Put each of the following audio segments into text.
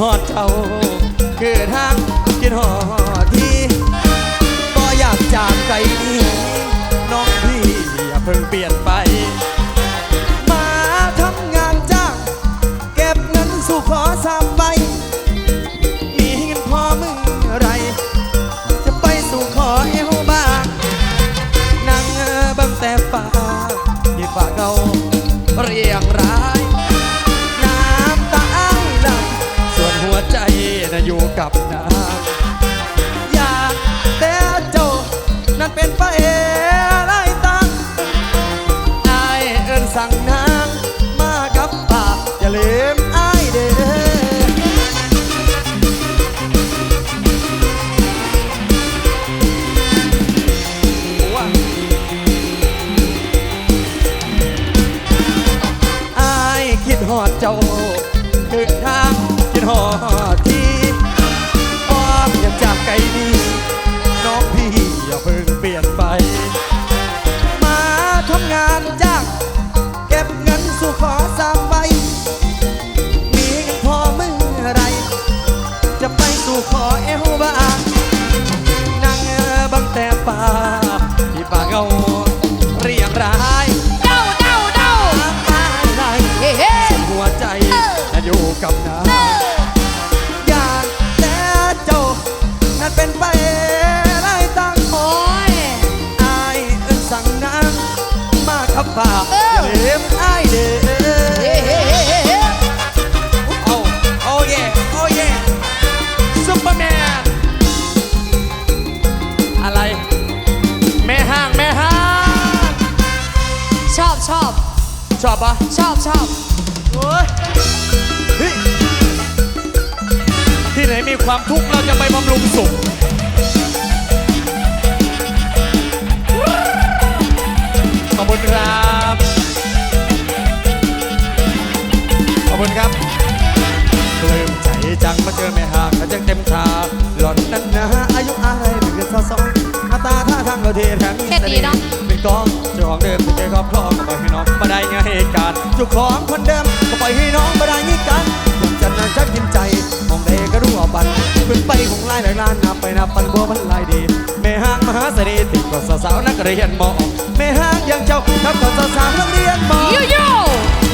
หอดเจ้าคือทางคิดหอดที่ก็อยากจากไกลนี้น้องพี่อย่าเพิ่งเปลี่ยนไป มาทำงานจ้างเก็บเงินสู่ขอสามใบ ใจน่ะอยู่กับนางอยากแต่เจ้านั้นเป็นไป ชอบปะชอบชอบโอ้ยเฮ้ยที่ไหนมีความทุกข์เราจะไปบำรุงสุข ขอบคุณครับ ขอบคุณครับปลื้มใจจังมาเจอแม่ห่างกันจังเต็มตาหล่อนนั้นนะอายุอะไรไม่เกินสาวสองหน้าตาท่าทางเราเทแถมมีเสน่ห์เป็น กองเจ้าของเดิมที่เจ้าครอบครองก็ปล่อยให้น้องมาได้ไงการเจ้าของคนเดิมก็ปล่อยให้น้องมาได้ง่ายกันอยากจะนั่งชักกินใจมองใดก็รู้ว่าบันขึ้นไปของลายหลายล้านนับไปนับปันบัวพันลายดีแม่ห้างมหาเสน่ห์ติดกับสาวๆนักเรียนมอแม่ห้างยังเจ้าทับกับสาวๆนักเรียนมอโยโย่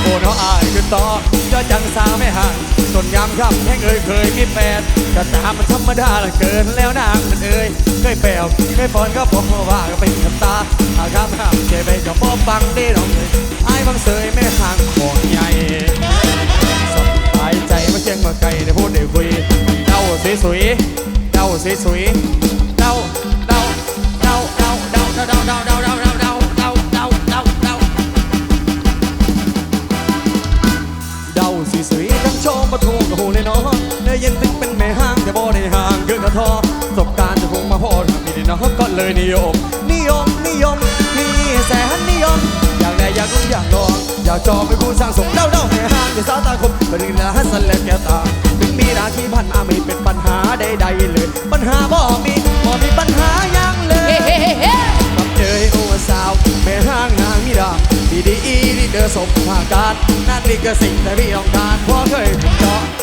โอ้น้ออาย ต่อเจอจังสาวไม่ห่างจนยามค่ำแห้งเอ่ยเคยมีแฟนก็ตามันธรรมดาละเกินแล้วนางมันเอ่ยเคยแปลวเคยปอนก็บอกว่าก็เป็นขับตาอาข้ามข้ามเจไปกับพ่อฟังได้น้องเลยไอายบังเสยไม่ห่างของใหญ่สบายใจมาเชียงมาไกลได้พูดได้คุยเดาสวยสวยเดาสวยสวยเดาเดาเดาเดาเดาเดาเดา ดมีในน้องก็เลยนิยม นิยมนิยมมีแสนนิยม อยากได้อยากรู้อยากลองอยากจองไปผู้สร้างสมเด้าเด้าแม่ห้างจะสาวตาคมเป็นเรื่องฮัสซันและแก้วตาถึงมีราที่พันมาไม่เป็นปัญหาใดๆเลย ปัญหาบ่มีบ่มีปัญหาอยังเลยเฮ้เฮ้เฮ้เฮ้กับเจอโอสาวแม่ห้างนางมิดาดีดีอีดีเดอสมภาการนั่นนี่ก็สิ่งที่พี่ต้องการเพราะเคยเจาะเจาะ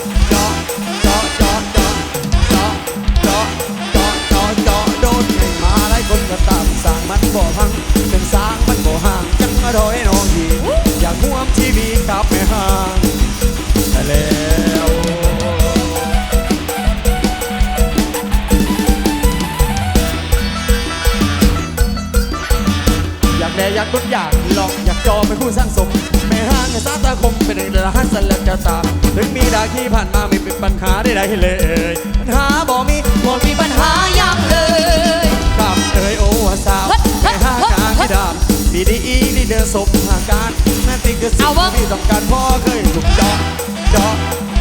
ยากรุนอยากลองอยากจอเป็นผู้สร้างสมไม่ห่างกับสาตาคมเป็นเรื่องหันสลับจะตามถึงมีดาที่ผ่านมาไม่เป็นปัญหาใดๆเลย ปัญหาบ่มีบ่มีปัญหายังเลยกับเอ่ยโอ้สาวไม่ห่างกลางที่ดามดีดีอีดีเดินสมหาการนั่ติคือสิ่งที่ต้องการพ่อเคยถูกจาะเจาะ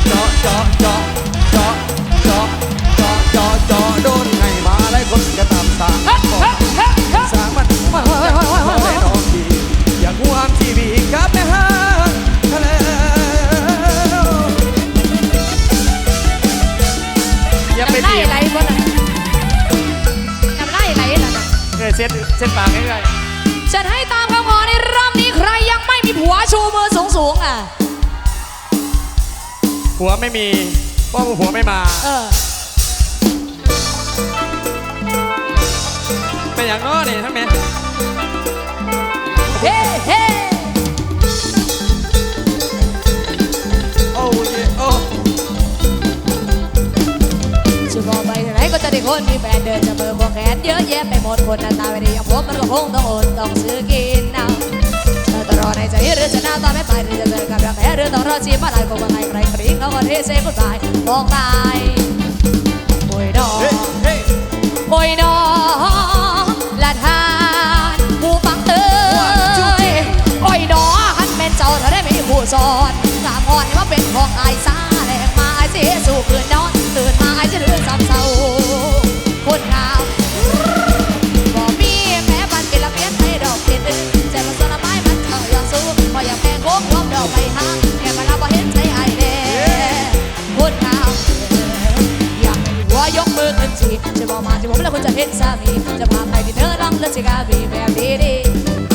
เจาะเจาะเจาะเจา ๆหัวไม่มีเพราะว่าหัวไม่มาเออเป็นอย่างง้อนี่ทั้งแม่เฮ้เฮ้โอ้ยโอ้จะบอกไปที่ไหนก็จะได้คนมีแฟนเดินจะเบอร์บอกแขนเยอะแยะไปหมดคนหน้าตาไม่ดีอย่างผมมันก็คงต้องอดต้องซื้อกินเอาเธอต้องรอในใจหรือจะหน้าตาไม่ไปหรือจะเจอกับรักแท้หรือต้องรอชีพอะไรก็ว่าไงใครกรี๊งเขาก็เทเซ่กุดบายมองตายโอ้ยดอกโอ้ยน้องละทานผู้ฟังเตือ้ยโอ้ยนองหันเป็นเจ้าเธอได้ไมีผู้สอนสามอ่อนว่าเป็นของอายซาแหลกมาอายเสียสู่คืน กมือขึ้นสิจะบอกมาที่ผมแล้วคุณจะเห็นสามีจะพาไปที่เธอรังและจะกาบีแบบดีดี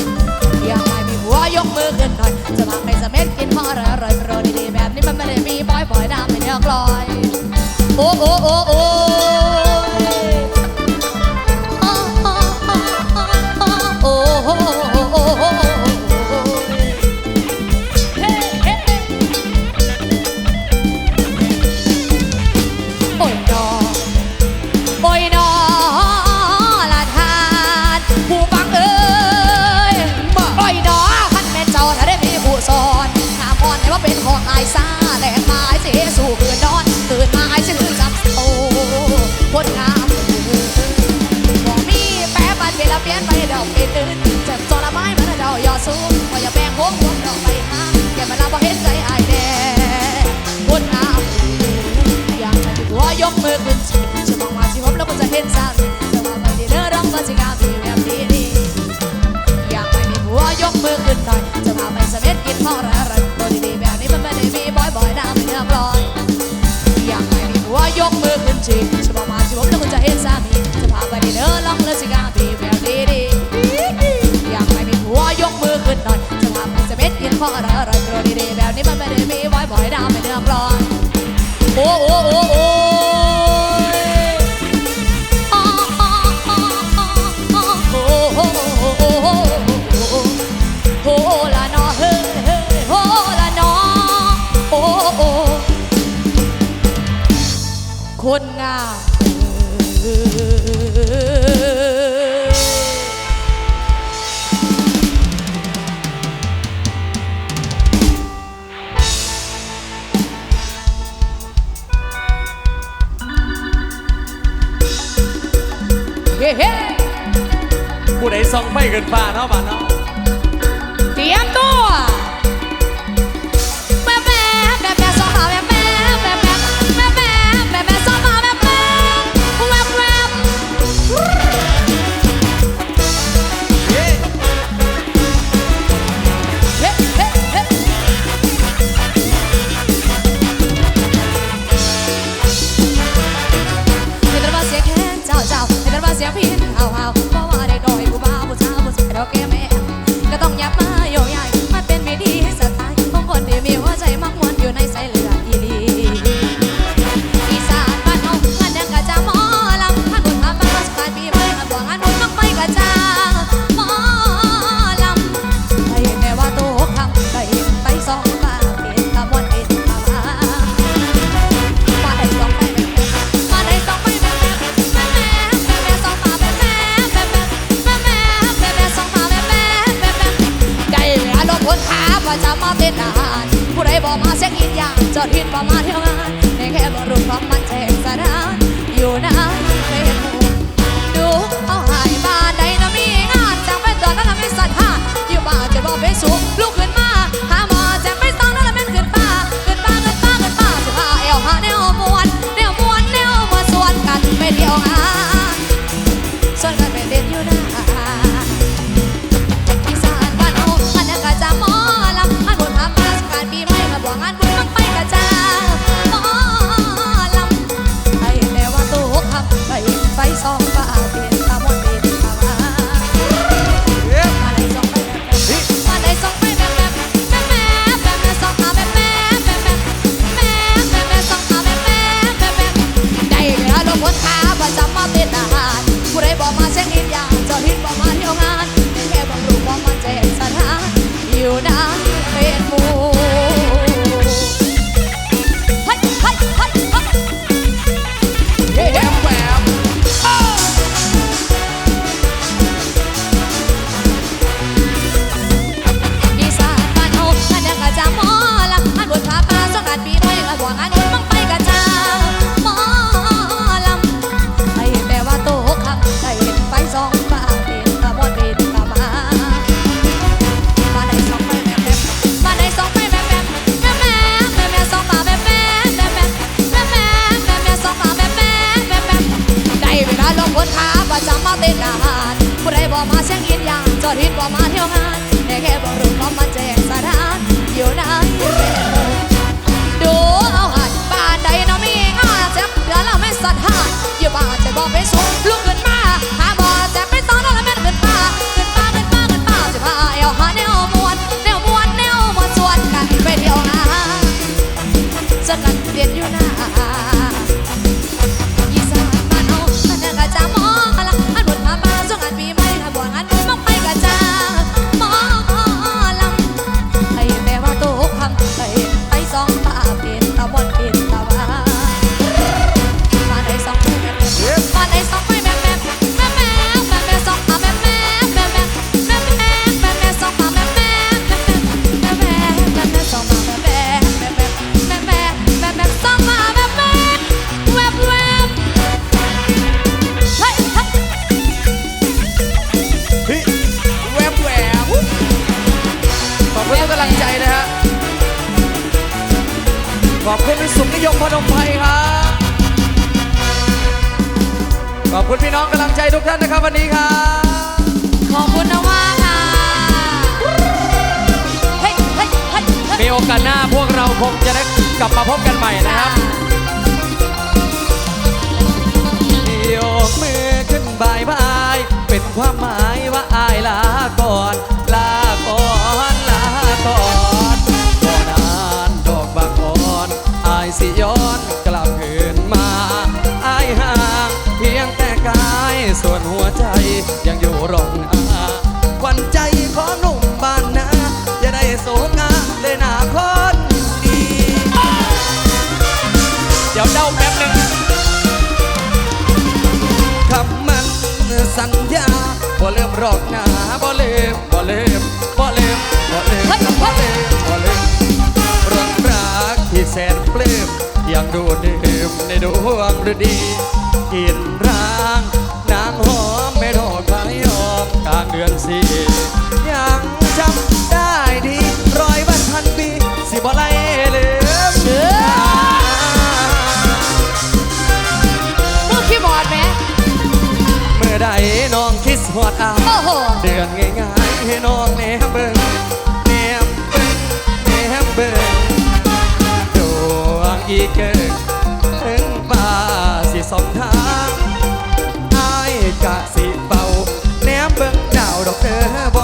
ๆอยากให้มีหัวยกมือขึ้นหน่อยจะพาไปสะเม็ดกินพออร่อยอร่อยโปรดีๆแบบนี้มันไม่ได้มีบ่อยบ่อยๆน้ำไม่เนื้อกลอยโอ้โอ้โอ้ ดีเด้อลองเลือสิกาดีแววดีดีอยากไห้มีหัวยกมือขึ้นหน่อยจะทำให้สเม็ดกินข้ออร่อยอร่อยตัวดีๆแบบนี้มันไม่ได้มีไว้บ่อยดาวไม่เดือดร้อนโอ้โอ้โอ้โอ้คนงาม เฮ้เฮ้ผู้ใดส่องไม่เกินฟ้าเนาะบ้านเนาะเตรียมตัว็จะมาเป็นทหารผู้ใดบอกมาเช็คอินอย่างจอดหินประมาณเท่างานในแค่บรรลุความมันแจกสนาน อดเห็นว่ามาเที่ยวงานแต่แค่บอกรู้ว่ามันจะแห่งสถานอยู่ไหนดูเอาหันบ้านใดน้องมีงานเจ็บเดือนเราไม่สัทหาอยู่บ้านจะบอกไปส่งลุกขึ้นมา กท่านนะครับวันนี้ครับขอบคุณมากๆค่ะมีโอกาสหน้าพวกเราคงจะได้กลับมาพบกันใหม่นะครับ ยกมือขึ้นบายบาย เป็นความหมายว่าอายลาก่อน ส่วนหัวใจยังอยู่รองอาขวันใจของหนุ่มบ้านนาอย่าได้โศกงาเลยนาคนดี เดี๋ยวเดาแป๊บนึงคำมันสัญญาบ่เริ่มรอกนาบ่เลิมบ่เลิมบ่เลิมบ่เลิมบ่เลิมบ่เลิมรักรักที่แสนเปลื้มยังดูดื่มในดวงฤดีกินรั หอมไม่โทษใครหอกกลางเดือนสี่ยังจำได้ดีรอยวันพันปีสิบอะไรเหลือเชื่อคีย์บอดไหมเมื่อใดน้องคิดหอดอาเดือนง่ายๆให้น้องแนมเบิ่งแนมเบิ่งแนมเบิ่งดวงอีเกิดถึงป่าสิสองทาง กะสิเป่าแนมเบิ่งดาวดอกเธอบ่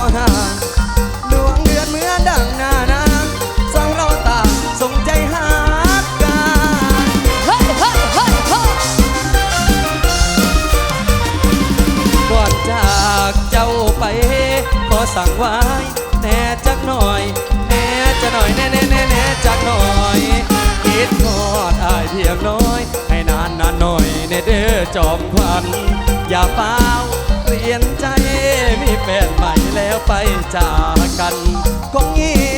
จอมควันอย่าเฝ้าเปลี่ยนใจมีแฟนใหม่แล้วไปจากกันคงงี้